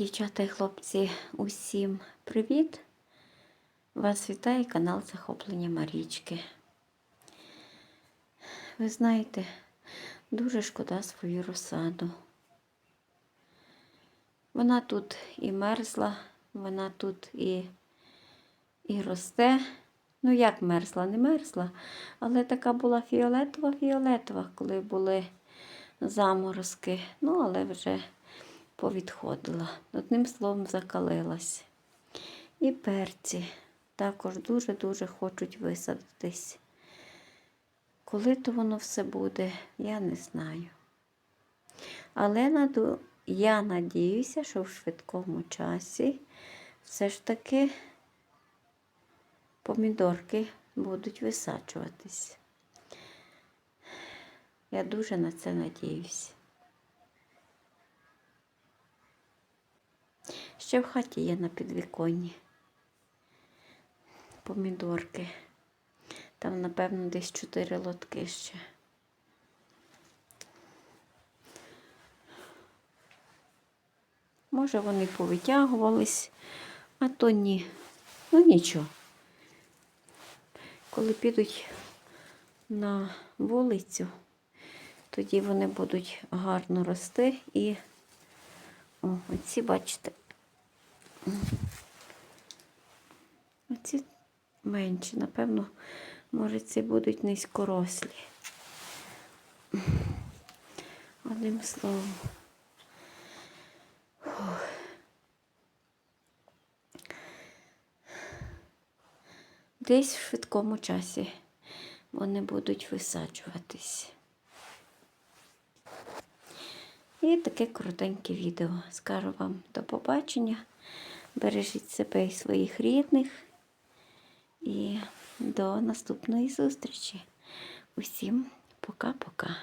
Дівчата і хлопці, усім привіт! Вас вітає канал Захоплення Марічки. Ви знаєте, дуже шкода свою розсаду. Вона тут і мерзла, вона тут і, і росте. Ну, як мерзла, не мерзла, але така була фіолетова-фіолетова, коли були заморозки. Ну, але вже повідходила. Одним словом, закалилась. І перці також дуже-дуже хочуть висадитись. Коли то воно все буде, я не знаю. Але я надіюся, що в швидкому часі все ж таки помідорки будуть висаджуватись. Я дуже на це надіюсь. Ще в хаті є на підвіконні помідорки. Там, напевно, десь чотири лотки ще. Може, вони повитягувались, а то ні. Ну нічого. Коли підуть на вулицю, тоді вони будуть гарно рости і о, оці, бачите, оці менші, напевно, може, ці будуть низькорослі. Одним словом. Фух. Десь в швидкому часі вони будуть висаджуватись. І таке коротеньке відео. Скажу вам до побачення. Бережіть себе і своїх рідних. І до наступної зустрічі. Усім пока-пока.